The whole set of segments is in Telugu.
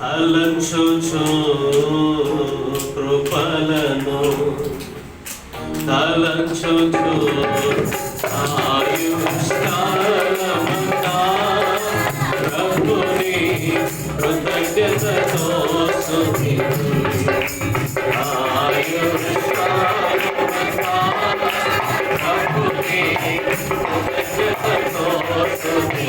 తలంచుచు కృపలను. తలంచుచు ఆయుష్కాలముగా ప్రభుని కృతజ్ఞతతో సుఖి ఆయుష్కాలముగా కృతజ్ఞతతో సుఖి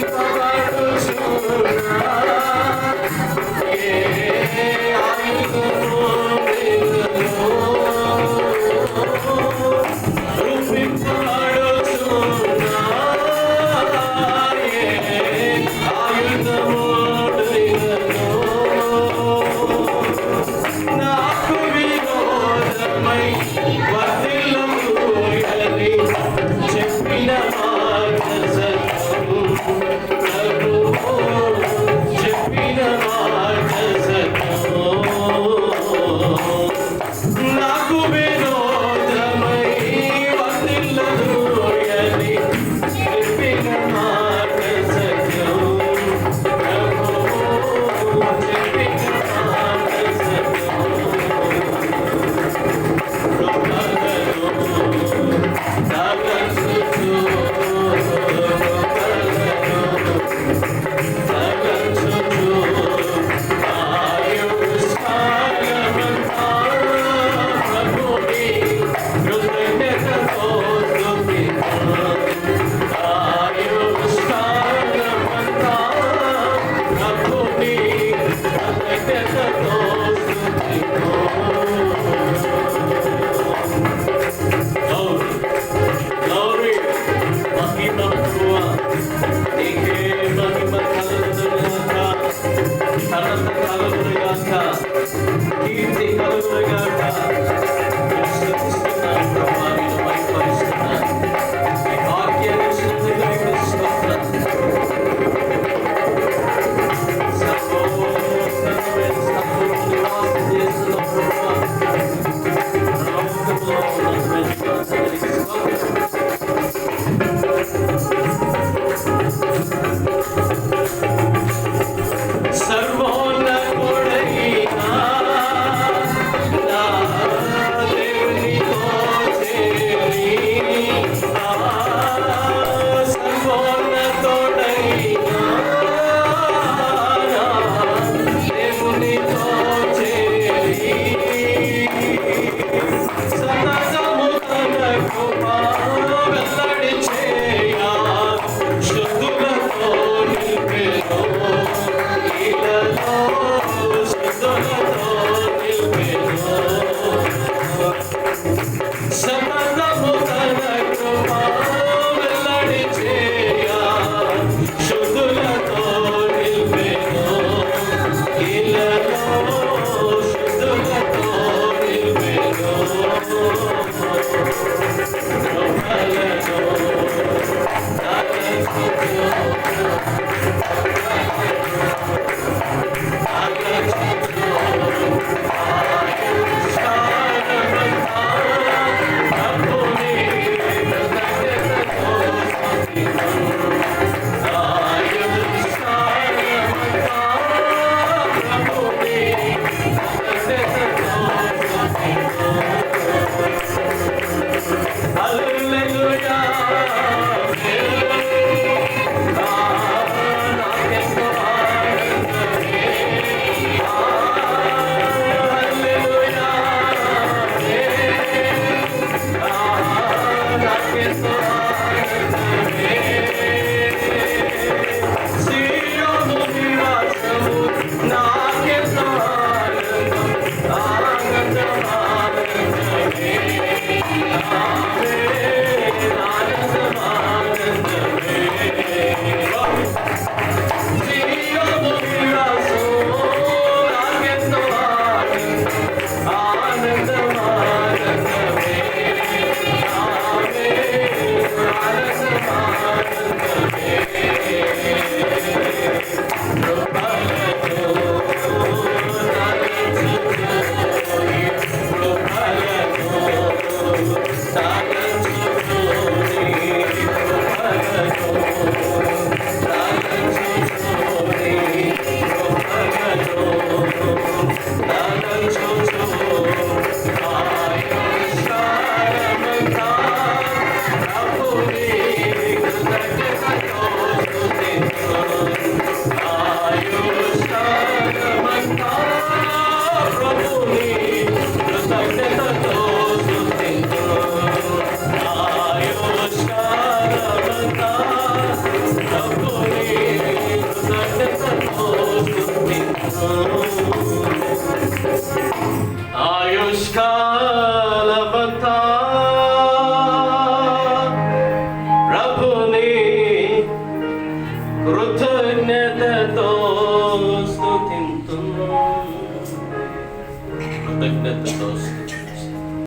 Bye-bye.